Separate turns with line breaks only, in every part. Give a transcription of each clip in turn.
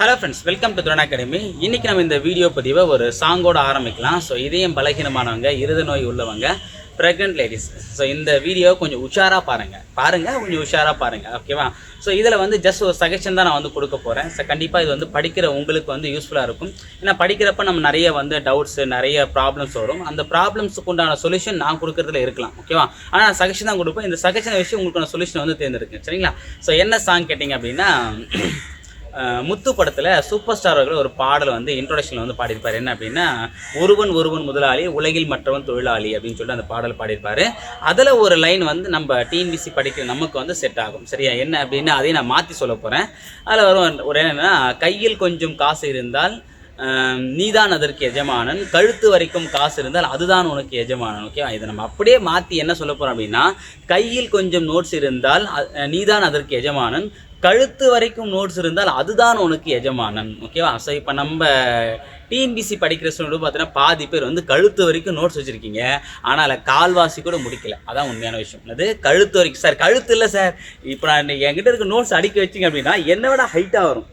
Hello friends welcome to Tharun academy இன்றைக்கி நம்ம இந்த வீடியோ பதிவை ஒரு சாங்கோட ஆரம்பிக்கலாம். ஸோ இதயம் பலகீனமானவங்க இருத நோய் உள்ளவங்க ப்ரெக்னென்ட் லேடிஸ் ஸோ இந்த வீடியோ கொஞ்சம் உஷாராக பாருங்கள் பாருங்கள் கொஞ்சம் உஷாராக பாருங்கள் ஓகேவா ஸோ இதில் வந்து ஜஸ்ட் ஒரு சஜஷன் தான் நான் வந்து கொடுக்க போகிறேன் ஸோ கண்டிப்பாக இது வந்து படிக்கிற உங்களுக்கு வந்து யூஸ்ஃபுல்லாக இருக்கும். ஏன்னா படிக்கிறப்ப நம்ம நிறைய வந்து டவுட்ஸு நிறைய ப்ராப்ளம்ஸ் வரும். அந்த ப்ராப்ளம்ஸுக்கு உண்டான சொல்யூஷன் நான் கொடுக்குறதுல இருக்கலாம். ஓகேவா ஆனால் நான் சஜஷன் தான் கொடுப்பேன். இந்த சஜஷனை வச்சு உங்களுக்கான சொல்யூஷன் வந்து தேர்ந்தெடுக்கேன் சரிங்களா? ஸோ என்ன சாங் கேட்டிங்க அப்படின்னா முத்து படத்தில் சூப்பர் ஸ்டார் அவர்கள் ஒரு பாடல் வந்து இன்ட்ரோடக்ஷனில் வந்து பாடியிருப்பார். என்ன அப்படின்னா ஒருவன் ஒருவன் முதலாளி உலகில் மற்றவன் தொழிலாளி அப்படின்னு சொல்லிட்டு அந்த பாடல் பாடியிருப்பார். அதில் ஒரு லைன் வந்து நம்ம டிஎன்பிசி படிக்கிற நமக்கு வந்து செட் ஆகும். சரியா? என்ன அப்படின்னா அதையும் நான் மாற்றி சொல்ல போகிறேன் அதில் வரும் ஒரு என்னன்னா கையில் கொஞ்சம் காசு இருந்தால் நீதான் அதற்கு எஜமானன். கழுத்து வரைக்கும் காசு இருந்தால் அதுதான் உனக்கு எஜமானன். ஓகேவா இதை நம்ம அப்படியே மாற்றி என்ன சொல்ல போகிறோம் அப்படின்னா கையில் கொஞ்சம் நோட்ஸ் இருந்தால் நீதான் அதற்கு எஜமானன். கழுத்து வரைக்கும் நோட்ஸ் இருந்தால் அதுதான் உனக்கு எஜமானன். ஓகேவா ஸோ இப்போ நம்ம டிஎன்பிசி படிக்கிற ஸ்டூடெண்ட் பார்த்தீங்கன்னா பாதி பேர் வந்து கழுத்து வரைக்கும் நோட்ஸ் வச்சுருக்கீங்க. ஆனால் அதில் கால்வாசி கூட முடிக்கல. அதான் உண்மையான விஷயம். அது கழுத்து வரைக்கும். சார் கழுத்து இல்லை சார் இப்போ நான் என்கிட்ட இருக்க நோட்ஸ் அடிக்க வச்சிங்க அப்படின்னா என்னை விட ஹைட்டாக வரும்.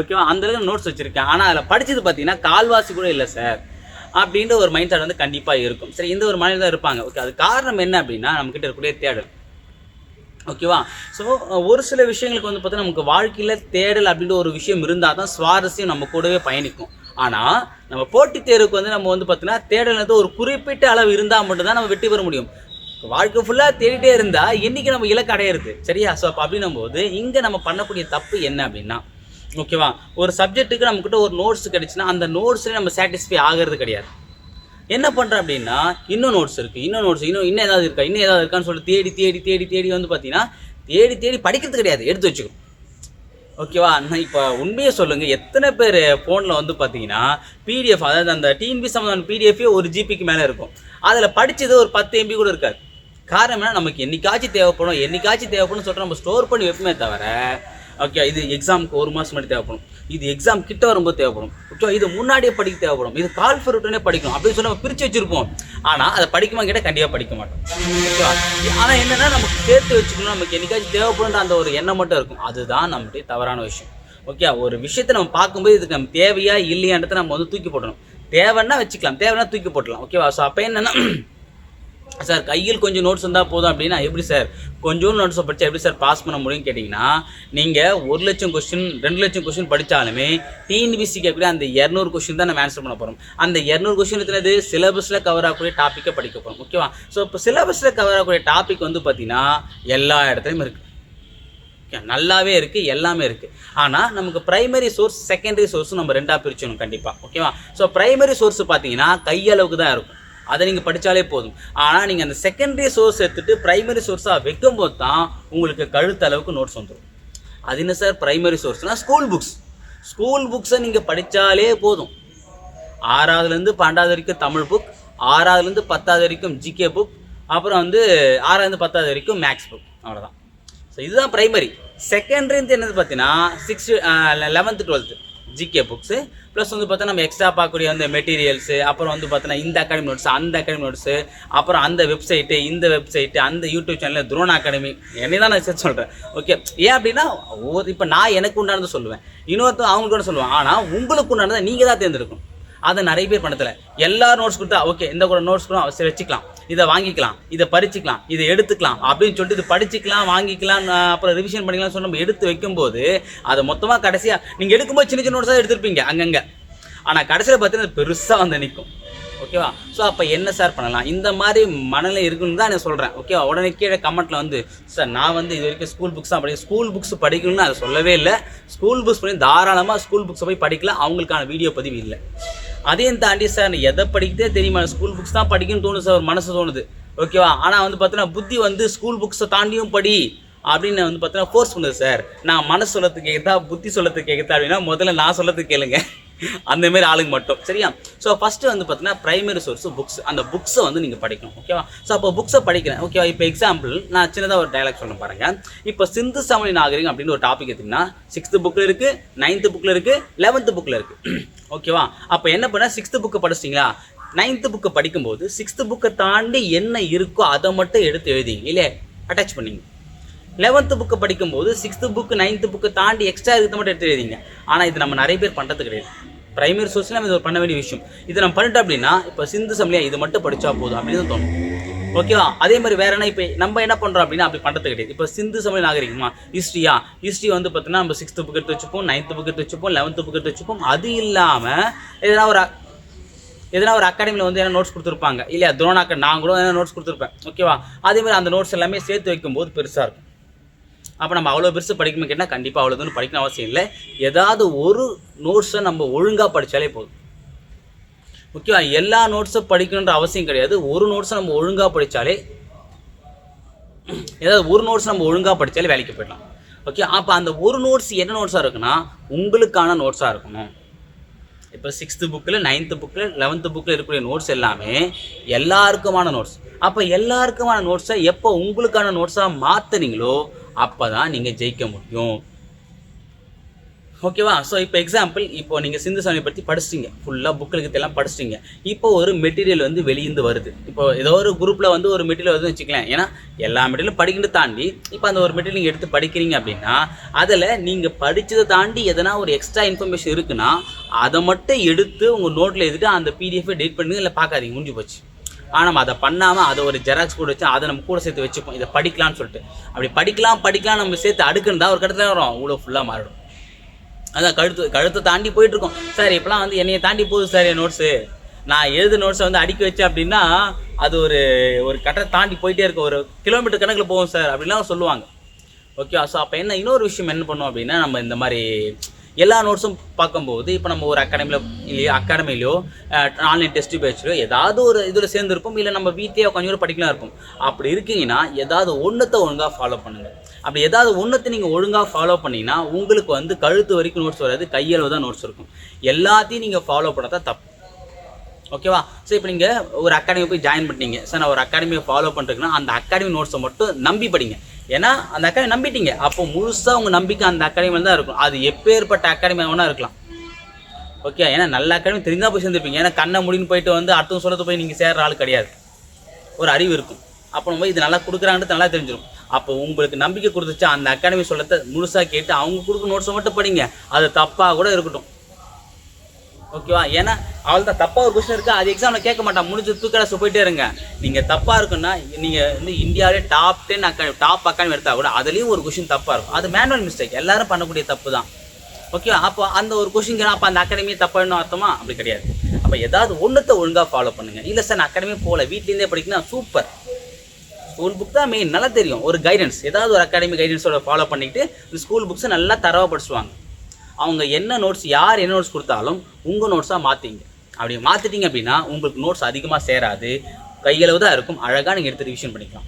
ஓகேவா அந்த அளவுக்கு நோட்ஸ் வச்சுருக்கேன். ஆனால் அதில் படித்தது பார்த்தீங்கன்னா கால்வாசி கூட இல்லை சார் அப்படின்ற ஒரு மைண்ட் செட் வந்து கண்டிப்பாக இருக்கும். சரி இந்த ஒரு மனிதன் தான் இருப்பாங்க. ஓகே அது காரணம் என்ன அப்படின்னா நம்மக்கிட்ட இருக்கக்கூடிய தேடல். ஓகேவா? ஸோ ஒரு சில விஷயங்களுக்கு வந்து பார்த்தீங்கன்னா நமக்கு வாழ்க்கையில் தேடல் அப்படின்ற ஒரு விஷயம் இருந்தால் தான் சுவாரஸ்யம் நம்ம கூடவே பயணிக்கும். ஆனால் நம்ம போட்டித் தேர்வுக்கு வந்து நம்ம வந்து பார்த்தீங்கன்னா தேடல்ன்றது ஒரு குறிப்பிட்ட அளவு இருந்தால் மட்டும்தான் நம்ம வெற்றி பெற முடியும். வாழ்க்கை ஃபுல்லாக தேடிட்டே இருந்தால் என்றைக்கு நம்ம இலக்கு அடையிறது? சரியா? ஸோ அப்போ அப்படின்னும் போது இங்கே நம்ம பண்ணக்கூடிய தப்பு என்ன அப்படின்னா ஓகேவா? ஒரு சப்ஜெக்ட்டுக்கு நம்மக்கிட்ட ஒரு நோட்ஸ் கிடைச்சுன்னா அந்த நோட்ஸ்லேயே நம்ம சாட்டிஸ்ஃபை ஆகிறது கிடையாது. என்ன பண்ணுறேன் அப்படின்னா இன்னும் நோட்ஸ் இருக்குது இன்னும் நோட்ஸ் இன்னும் இன்னும் ஏதாவது இருக்கா இன்னும் ஏதாவது இருக்கான்னு சொல்லிட்டு தேடி தேடி தேடி தேடி வந்து பார்த்தீங்கன்னா தேடி தேடி படிக்கிறது கிடையாது எடுத்து வச்சுக்கணும். ஓகேவா அண்ணா இப்போ உண்மையை சொல்லுங்கள் எத்தனை பேர் ஃபோனில் வந்து பார்த்தீங்கன்னா பிடிஎஃப் அதாவது அந்த டிஎன்பி சம்மந்தமான பிடிஎஃபே ஒரு ஜிபிக்கு மேலே இருக்கும். அதில் படித்தது ஒரு பத்து எம்பி கூட இருக்காது. காரணம் என்ன நமக்கு என்னைக்காச்சும் தேவைப்படும் என்னைக்காச்சும் தேவைப்படும் சொல்லிட்டு நம்ம ஸ்டோர் பண்ணி வைப்போமே தவிர ஓகே இது எக்ஸாமுக்கு ஒரு மாதம் முன்னாடி தேவைப்படும். இது எக்ஸாம் கிட்ட வரும்போது தேவைப்படும். ஓகே இது முன்னாடியே படிக்க தேவைப்படும். இது கால் ஃபர் உடனே படிக்கணும். அப்படின்னு சொல்லி நம்ம பிரித்து வச்சிருப்போம். ஆனால் அதை படிக்குமா கேட்டால் கண்டிப்பாக படிக்க மாட்டோம். ஓகேவா ஆனால் என்னென்னா நமக்கு சேர்த்து வச்சுக்கணும் நமக்கு என்னைக்காச்சும் தேவைப்படுன்ற அந்த ஒரு எண்ணம் மட்டும் இருக்கும். அதுதான் நம்மளுடைய தவறான விஷயம். ஓகே ஒரு விஷயத்தை நம்ம பார்க்கும்போது இதுக்கு நம்ம தேவையா இல்லையான்றதை நம்ம வந்து தூக்கி போடணும் தேவைன்னா வச்சுக்கலாம். தேவைன்னா தூக்கி போட்டலாம் ஓகேவா ஸோ அப்போ என்னென்னா சார் கையில் கொஞ்சம் நோட்ஸ் இருந்தால் போதும் அப்படின்னா எப்படி சார்? கொஞ்சம் நோட்ஸை படித்தா எப்படி சார் பாஸ் பண்ண முடியும்னு கேட்டிங்கன்னா நீங்கள் ஒரு லட்சம் கொஸ்டின் ரெண்டு லட்சம் கொஸ்டின் படித்தாலுமே டிஎன்பிசி கேட்கக்கூடிய அந்த இரநூறு கொஸ்டின் தான் நம்ம ஆன்சர் பண்ண போகிறோம் அந்த இரநூறு கொஸ்டின் எத்தனது? சிலபஸில் கவர் ஆகக்கூடிய டாப்பிக்கை படிக்க போகிறோம் ஓகேவா ஸோ இப்போ சிலபஸில் கவர் ஆகக்கூடிய டாபிக் வந்து பார்த்திங்கன்னா எல்லா இடத்துலையும் இருக்குது ஓகே நல்லாவே இருக்குது எல்லாமே இருக்குது ஆனால் நமக்கு ப்ரைமரி சோர்ஸ் செகண்டரி சோர்ஸும் நம்ம ரெண்டாக பிரிச்சணும் கண்டிப்பாக ஓகேவா ஸோ ப்ரைமரி சோர்ஸ் பார்த்தீங்கன்னா கையளவுக்கு தான் இருக்கும். அதை நீங்கள் படித்தாலே போதும். ஆனால் நீங்கள் அந்த செகண்டரி சோர்ஸ் எடுத்துகிட்டு ப்ரைமரி சோர்ஸாக வைக்கும் போது தான் உங்களுக்கு கழுத்தளவுக்கு நோட்ஸ் வந்துடும் அது என்ன சார் ப்ரைமரி சோர்ஸ்னால் ஸ்கூல் புக்ஸ் ஸ்கூல் புக்ஸை நீங்கள் படித்தாலே போதும். ஆறாவதுலேருந்து பன்னெண்டாவது வரைக்கும் தமிழ் புக் ஆறாவதுலேருந்து பத்தாவது வரைக்கும் ஜிகே புக் அப்புறம் வந்து ஆறாவது பத்தாவது வரைக்கும் மேக்ஸ் புக் அவ்வளோதான் ஸோ இதுதான் ப்ரைமரி செகண்டரிந்து என்னது பார்த்தீங்கன்னா sixth eleventh twelfth GK books plus வந்து பார்த்தா நம்ம எக்ஸ்ட்ரா பார்க்கக்கூடிய அந்த மெட்டீரியல்ஸு அப்புறம் வந்து பார்த்தோன்னா இந்த அகாடமி நோட்ஸ் அந்த அகாடமி நோட்ஸு அப்புறம் அந்த வெப்சைட்டு இந்த வெப்சைட்டு அந்த யூடியூப் சேனல் துரோன் அகாடமி என்னை தான் நான் சொல்கிறேன் ஓகே ஏன் அப்படின்னா ஒவ்வொரு இப்போ நான் எனக்கு உண்டானது சொல்லுவேன். இன்னொருத்தர் அவங்களுக்கு கூட சொல்லுவேன். ஆனால் உங்களுக்கு உண்டானதை நீங்கள் தான் தேர்ந்தெடுக்கணும். அதை நிறைய பேர் பண்ணதில்ல. எல்லா நோட்ஸ் கொடுத்தா ஓகே இந்த கூட நோட்ஸ் கூட அவசியம் வச்சுக்கலாம். இதை வாங்கிக்கலாம் இதை பறிச்சிக்கலாம் இதை எடுத்துக்கலாம் அப்படின்னு சொல்லிட்டு இது படிச்சுக்கலாம் வாங்கிக்கலாம் அப்புறம் ரிவிஷன் பண்ணிக்கலாம் சொல்லி நம்ம எடுத்து வைக்கும்போது அதை மொத்தமாக கடைசியாக நீங்கள் எடுக்கும்போது சின்ன சின்ன நோட்ஸாக எடுத்திருப்பீங்க அங்கங்கே. ஆனால் கடைசியில் பார்த்தீங்கன்னா பெருசாக வந்து நிற்கும் ஓகேவா? ஸோ அப்போ என்ன சார் பண்ணலாம்? இந்த மாதிரி மனநிலை இருக்குன்னு தான் நான் சொல்கிறேன் ஓகேவா? உடனே கீழே கமெண்ட்டில் வந்து சார் நான் வந்து இது வரைக்கும் ஸ்கூல் புக்ஸ் தான் படி ஸ்கூல் புக்ஸ் படிக்கணும்னு அதை சொல்லவே இல்லை. ஸ்கூல் புக்ஸ் பண்ணி தாராளமாக ஸ்கூல் புக்ஸை போய் படிக்கலாம். அவங்களுக்கான வீடியோ பதிவு இல்லை. அதையும் தாண்டி சார் நான் எதை படிக்கிட்டே தெரியுமா? ஸ்கூல் புக்ஸ் தான் படிக்கணும்னு தோணுது சார் ஒரு மனசு தோணுது. ஓகேவா ஆனால் வந்து பார்த்தீங்கன்னா புத்தி வந்து ஸ்கூல் புக்ஸை தாண்டியும் படி அப்படின்னு வந்து பார்த்தீங்கன்னா ஃபோர்ஸ் பண்ணுது சார். நான் மனசு சொல்லத்துக்கு கேட்குதா புத்தி சொல்லத்துக்கு கேட்குதா அப்படின்னா முதல்ல நான் சொல்லத்துக்கு கேளுங்க. அந்த மாதிரி ஆளுங்க மட்டும். சரியா? ஸோ ஃபஸ்ட்டு வந்து பார்த்தீங்கன்னா ப்ரைமரி சோர்ஸ் புக்ஸ் அந்த புக்ஸை வந்து நீங்கள் படிக்கணும் ஓகேவா ஸோ அப்போ புக்ஸை படிக்கிறேன் ஓகேவா இப்போ எக்ஸாம்பிள் நான் சின்னதாக ஒரு டைலாக் சொல்ல பாருங்க. இப்போ சிந்து சமணி நாகரிகம் அப்படின்னு ஒரு டாபிக் எடுத்திங்கன்னா சிக்ஸ்த்து புக்கில் இருக்குது நைன்த்து புக்கில் இருக்குது லெவன்த்து புக்கில் இருக்குது ஓகேவா அப்போ என்ன பண்ண சிக்ஸ்த்து புக்கு படிச்சிட்டிங்களா? நைன்த்து புக்கை படிக்கும்போது சிக்ஸ்த்து புக்கை தாண்டி என்ன இருக்கோ அதை மட்டும் எடுத்து எழுதிங்க இல்லை அட்டாச் பண்ணிங்க. லெவன்த்து புக்கு படிக்கும்போது சிக்ஸ்த்து புக்கு நைன்த்து புக்கு தாண்டி எக்ஸ்ட்ரா இருக்கிறத மட்டும் எடுத்து எழுதிங்க ஆனால் இது நம்ம நிறைய பேர் பண்ணுறது கிடையாது. பிரைமரி சோர்ஸில் நம்ம இது ஒரு பண்ண வேண்டிய விஷயம். இது நம்ம பண்ணிட்டோம் அப்படின்னா இப்போ சிந்து சமலியா இது மட்டும் படித்தா போதும் அப்படின்னு தோணும். ஓகேவா அதே மாதிரி வேற என்ன இப்போ நம்ம என்ன பண்ணுறோம் அப்படின்னா அப்படி பண்ணுறது கிடையாது. இப்போ சிந்து சமய நாகரிகமா? ஹிஸ்ட்ரியா? ஹிஸ்ட்ரி வந்து பார்த்தீங்கன்னா நம்ம சிக்ஸ்த்து புக் எடுத்து வச்சுப்போம் நைன்த்து புக் எடுத்து வச்சுப்போம் லெவன்த்து புக் எடுத்து வச்சுப்போம். அது இல்லாமல் எதனா ஒரு எதனா ஒரு அகாடமியில் வந்து என்ன நோட்ஸ் கொடுத்துருப்பாங்க. இல்லையா? துரோணாக்க நான் கூட என்ன நோட்ஸ் கொடுத்துருப்பேன் ஓகேவா அதே மாதிரி அந்த நோட்ஸ் எல்லாமே சேர்த்து வைக்கும்போது பெருசாக இருக்கும். அப்போ நம்ம அவ்வளோ பெருசு படிக்கணும் கேட்டால் கண்டிப்பாக அவ்வளோ தூரம் படிக்கணும் அவசியம் இல்லை. ஏதாவது ஒரு நோட்ஸை நம்ம ஒழுங்காக படித்தாலே போதும். ஓகேவா எல்லா நோட்ஸும் படிக்கணுன்ற அவசியம் கிடையாது. ஒரு நோட்ஸை நம்ம ஒழுங்காக படித்தாலே ஏதாவது ஒரு நோட்ஸ் நம்ம ஒழுங்காக படித்தாலே வேலைக்கு போயிடலாம். ஓகே அப்போ அந்த ஒரு நோட்ஸ் என்ன நோட்ஸாக இருக்குன்னா உங்களுக்கான நோட்ஸாக இருக்கணும். இப்போ சிக்ஸ்த்து புக்கில் நைன்த்து புக்கில் லெவன்த்து புக்கில் இருக்கக்கூடிய நோட்ஸ் எல்லாமே எல்லாருக்குமான நோட்ஸ் அப்போ எல்லாருக்குமான நோட்ஸை எப்போ உங்களுக்கான நோட்ஸாக மாற்றுனீங்களோ அப்போ தான் நீங்கள் ஜெயிக்க முடியும். ஓகேவா ஸோ இப்போ எக்ஸாம்பிள் இப்போ நீங்கள் சிந்து சாமி பற்றி படிச்சிட்டீங்க. ஃபுல்லாக புக்கில் எல்லாம் படிச்சிட்டீங்க. இப்போ ஒரு மெட்டீரியல் வந்து வெளியிருந்து வருது. இப்போ ஏதோ ஒரு குரூப்பில் வந்து ஒரு மெட்டீரியல் வருதுன்னு வச்சுக்கலாம் ஏன்னா எல்லா மெட்டீரியலும் படிக்கிட்டு தாண்டி இப்போ அந்த ஒரு மெட்டீரியல் நீங்கள் எடுத்து படிக்கிறீங்க அப்படின்னா அதில் நீங்கள் படித்ததை தாண்டி எதனா ஒரு எக்ஸ்ட்ரா இன்ஃபர்மேஷன் இருக்குன்னா அதை மட்டும் எடுத்து உங்கள் நோட்டில் எழுதிட்டு அந்த பிடிஎஃபை டேட் பண்ணுங்க இல்லை பார்க்காதீங்க. முடிஞ்சு போச்சு. ஆனால் நம்ம அதை பண்ணாமல் அதை ஒரு ஜெராக்ஸ் கூட வச்சு அதை நம்ம கூட சேர்த்து வச்சுப்போம். இதை படிக்கலாம்னு சொல்லிட்டு. அப்படி படிக்கலாம் படிக்கலாம் நம்ம சேர்த்து அடுக்குன்னு தான் ஒரு கட்டத்தில் வரும். இவ்வளோ ஃபுல்லாக மாறிடும். அதான் கழுத்து கழுத்தை தாண்டி போயிட்டு இருக்கோம் சார் இப்போலாம் வந்து என்னையை தாண்டி போகுது சார் என் நோட்ஸு நான் எழுது நோட்ஸை வந்து அடிக்க வச்சேன் அப்படின்னா அது ஒரு ஒரு கட்டத்தை தாண்டி போயிட்டே இருக்கும். ஒரு கிலோமீட்டர் கணக்கில் போகும் சார் அப்படின்லாம் சொல்லுவாங்க. ஓகே ஸோ அப்போ என்ன இன்னொரு விஷயம் என்ன பண்ணுவோம் அப்படின்னா நம்ம இந்த மாதிரி எல்லா நோட்ஸும் பார்க்கும்போது இப்போ நம்ம ஒரு அகாடமியில் இல்லையோ அகாடமிலையோ ஆன்லைன் டெஸ்ட் பேச்சிலோ ஏதாவது ஒரு இதில் சேர்ந்துருப்போம் இல்லை நம்ம வீட்லேயே கொஞ்சம் கூட படிக்கலாம் இருப்போம். அப்படி இருக்கீங்கன்னா ஏதாவது ஒன்றத்தை ஒழுங்காக ஃபாலோ பண்ணுங்கள் அப்படி ஏதாவது ஒன்றத்தை நீங்கள் ஒழுங்காக ஃபாலோ பண்ணிங்கன்னா உங்களுக்கு வந்து கழுத்து வரைக்கும் நோட்ஸ் வராது கையளவு தான் நோட்ஸ் இருக்கும். எல்லாத்தையும் நீங்கள் ஃபாலோ பண்ணால் தான் தப்பு ஓகேவா ஸோ இப்போ நீங்கள் ஒரு அகாடமி போய் ஜாயின் பண்ணிட்டீங்க. சார் நான் ஒரு அகாடமியை ஃபாலோ பண்ணுறேன்னா அந்த அகாடமி நோட்ஸை மட்டும் நம்பி படிங்க. ஏன்னா அந்த அகாடமி நம்பிட்டீங்க. அப்போ முழுசாக உங்கள் நம்பிக்கை அந்த அகாடமியில் தான் இருக்கும். அது எப்பேற்பட்ட அகாடமி வேணால் இருக்கலாம். ஓகே ஏன்னா நல்ல அகாடமி தெரிஞ்சால் போய் சேர்ந்துருப்பீங்க. ஏன்னா கண்ணை முடின்னு போயிட்டு வந்து அடுத்த சொல்லத்து போய் நீங்கள் சேர்கிற ஆள் கிடையாது. ஒரு அறிவு இருக்கும். அப்போ நம்ம இது நல்லா கொடுக்குறாங்கன்றது நல்லா தெரிஞ்சிடும் அப்போ உங்களுக்கு நம்பிக்கை கொடுத்துச்சா அந்த அகாடமி சொல்லத்தை முழுசாக கேட்டு அவங்க கொடுக்குற நோட்ஸை மட்டும் படிங்க. அது தப்பாக கூட இருக்கட்டும். ஓகேவா? ஏன்னா அவள் தான் தப்பாக ஒரு கொஸ்டின் இருக்குது அது எக்ஸாமில் கேட்க மாட்டான் முடிஞ்சு தூக்கடாசு போயிட்டே இருங்க. நீங்கள் தப்பாக இருக்குன்னா நீங்கள் வந்து இந்தியாவிலே டாப் டென் அக்கா டாப் அக்காடமி எடுத்தால் கூட அதுலேயும் ஒரு கொஷின் தப்பாக இருக்கும். அது மேனுவல் மிஸ்டேக் எல்லாரும் பண்ணக்கூடிய தப்பு தான். ஓகேவா? அப்போ அந்த ஒரு கொஷின் அப்போ அந்த அகாடமியை தப்பாகணும் அர்த்தமா? அப்படி கிடையாது. அப்போ ஏதாவது ஒன்றத்தை ஒழுங்காக ஃபாலோ பண்ணுங்கள் இல்லை சார் நான் அகாடமியே போகல. வீட்லேருந்தே படிக்கணும் சூப்பர் ஸ்கூல் புக் தான் மெயின் நல்லா தெரியும். ஒரு கைடன்ஸ் ஏதாவது ஒரு அகாடமி கைடன்ஸோட ஃபாலோ பண்ணிக்கிட்டு இந்த ஸ்கூல் புக்ஸை நல்லா தரவாக படிச்சுவாங்க அவங்க என்ன நோட்ஸ் யார் என்ன நோட்ஸ் கொடுத்தாலும் உங்கள் நோட்ஸாக மாற்றிங்க அப்படி மாற்றிட்டீங்க அப்படின்னா உங்களுக்கு நோட்ஸ் அதிகமாக சேராது. கையளவு தான் இருக்கும். அழகாக நீங்கள் எடுத்து ரிவிஷன் பண்ணிக்கலாம்.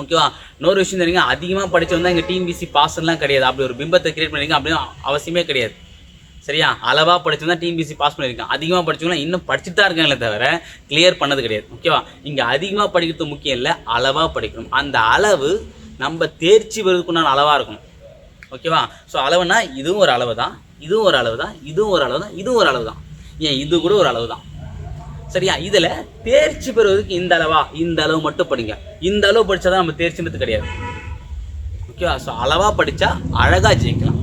ஓகேவா இன்னொரு விஷயம் தெரியுங்க அதிகமாக படித்தவங்க தான் இங்கே டிஎன்பிசி பாஸ்லாம் கிடையாது. அப்படி ஒரு பிம்பத்தை கிரியேட் பண்ணிருக்கீங்க அப்படின்னு அவசியமே கிடையாது. சரியா? அளவாக படிச்சவங்க டிஎன்பிசி பாஸ் பண்ணியிருக்காங்க அதிகமாக படித்தவங்க இன்னும் படிச்சுட்டு தான் இருக்காங்களே தவிர கிளியர் பண்ணது கிடையாது. ஓகேவா இங்கே அதிகமாக படிக்கிறது முக்கியம் இல்லை அளவாக படிக்கணும். அந்த அளவு நம்ம தேர்ச்சி வருவதுக்குண்டான அளவாக இருக்கணும். ஓகேவா? ஸோ அளவுனா இதுவும் ஒரு அளவு தான் இதுவும் ஒரு அளவு தான் இதுவும் ஒரு அளவு தான் இதுவும் ஒரு அளவு தான் ஏன் இது கூட ஒரு அளவு தான் சரியா? இதில் தேர்ச்சி பெறுவதற்கு இந்த அளவா? இந்த அளவு மட்டும் படிங்க. இந்த அளவு படித்தா தான் நம்ம தேர்ச்சின்றது கிடையாது. ஓகேவா? ஸோ அளவாக படித்தா அழகாக ஜெயிக்கலாம்.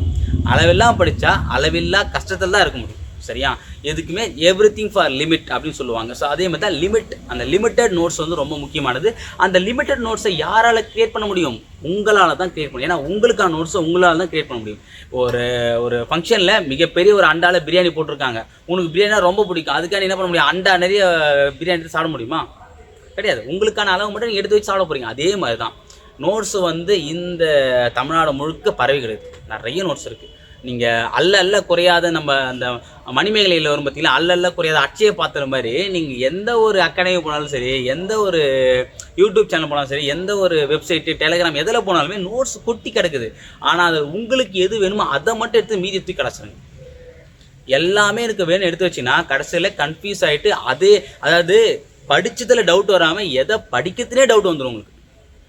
அளவெல்லாம் படித்தா அளவில்லா கஷ்டத்தில் தான் இருக்க முடியும். சரியா? எதுக்குமே எவ்ரி திங் ஃபார் லிமிட் அப்படின்னு சொல்லுவாங்க. ஸோ அதே மாதிரி தான் லிமிட் அந்த லிமிட்டட் நோட்ஸ் வந்து ரொம்ப முக்கியமானது. அந்த லிமிட்டட் நோட்ஸை யாரால் கிரியேட் பண்ண முடியும்? உங்களால் தான் கிரியேட் பண்ண ஏன்னா உங்களுக்கான நோட்ஸை உங்களால் தான் கிரியேட் பண்ண முடியும். ஒரு ஒரு ஃபங்க்ஷனில் மிகப்பெரிய ஒரு அண்டாவில் பிரியாணி போட்டிருக்காங்க. உனக்கு பிரியாணி ரொம்ப பிடிக்கும். அதுக்காக என்ன பண்ண முடியும்? அண்டா நிறைய பிரியாணி சாப்பிட முடியுமா? கிடையாது. உங்களுக்கான அளவு மட்டும் நீங்கள் எடுத்து வச்சு சாப்பிட போகிறீங்க அதே மாதிரி தான். நோட்ஸ் வந்து இந்த தமிழ்நாடு முழுக்க பரவி கிடையாது நிறைய நோட்ஸ் இருக்குது நீங்கள் அல்ல அல்ல குறையாத நம்ம அந்த மணிமேகலையில் வரும் பார்த்தீங்களா அல்ல அல்ல குறையாத அட்சய பாத்திரம் மாதிரி நீங்கள் எந்த ஒரு அக்கடமி போனாலும் சரி எந்த ஒரு யூடியூப் சேனல் போனாலும் சரி எந்த ஒரு வெப்சைட்டு டெலிகிராம் எதில் போனாலுமே நோட்ஸ் கொட்டி கிடக்குது. ஆனால் அது உங்களுக்கு எது வேணுமோ அதை மட்டும் எடுத்து மீதி தூக்கி கிடச்சிருங்க எல்லாமே எனக்கு வேணும் எடுத்து வச்சுன்னா கடைசியில் கன்ஃபியூஸ் ஆகிட்டு அதே அதாவது படித்ததில் டவுட் வராமல் எதை படிக்கிறதுலே டவுட் வந்துடும் உங்களுக்கு.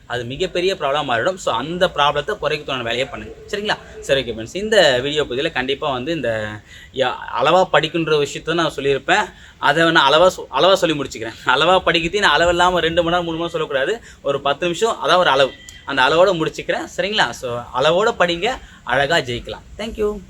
அது மிகப்பெரிய ப்ராப்ளம் மாறிடும் ஸோ அந்த ப்ராப்ளத்தை குறைக்கத்தான வேலையை பண்ணுங்க. சரிங்களா? சரி ஓகே ஃப்ரெண்ட்ஸ் இந்த வீடியோ பகுதியில் கண்டிப்பாக வந்து இந்த யா- படிக்கின்ற விஷயத்த நான் சொல்லியிருப்பேன். அதை நான் அளவாக சொ அளவாக சொல்லி முடிச்சுக்கிறேன். அளவாக படிக்கிறதே நான் அளவு இல்லாமல் ரெண்டு மணி நேரம் மூணு மணி நேரம் சொல்லக்கூடாது. ஒரு பத்து நிமிஷம் அதான் ஒரு அளவு. அந்த அளவோடு முடிச்சுக்கிறேன். சரிங்களா? ஸோ அளவோடு படிங்க. அழகாக ஜெயிக்கலாம். தேங்க்யூ